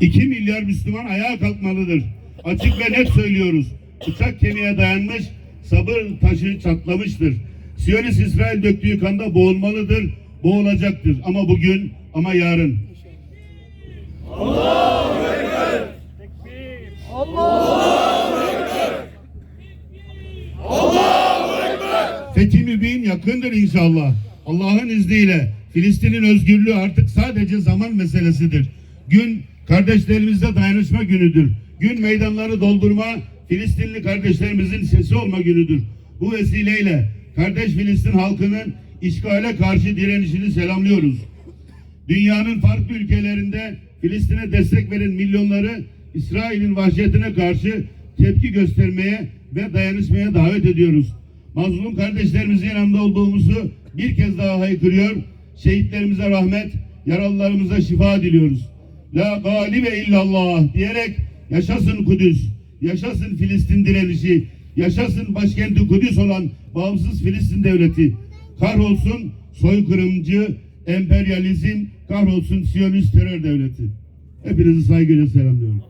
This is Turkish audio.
2 milyar Müslüman ayağa kalkmalıdır. Açık ve net söylüyoruz. Bıçak kemiğe dayanmış, sabır taşı çatlamıştır. Siyonist İsrail döktüğü kanda boğulmalıdır, boğulacaktır. Ama bugün, ama yarın. Fethi Mübin yakındır inşallah. Allah'ın izniyle Filistin'in özgürlüğü artık sadece zaman meselesidir. Gün kardeşlerimizle dayanışma günüdür. Gün meydanları doldurma, Filistinli kardeşlerimizin sesi olma günüdür. Bu vesileyle kardeş Filistin halkının işgale karşı direnişini selamlıyoruz. Dünyanın farklı ülkelerinde Filistin'e destek veren milyonları İsrail'in vahşetine karşı tepki göstermeye ve dayanışmaya davet ediyoruz. Mazlum kardeşlerimizin yanında olduğumuzu bir kez daha haykırıyor. Şehitlerimize rahmet, yaralılarımıza şifa diliyoruz. La galibe illallah diyerek yaşasın Kudüs, yaşasın Filistin direnişi, yaşasın başkenti Kudüs olan bağımsız Filistin devleti. Kahrolsun soykırımcı emperyalizm, kahrolsun Siyonist terör devleti. Hepinizi saygıyla selamlıyorum.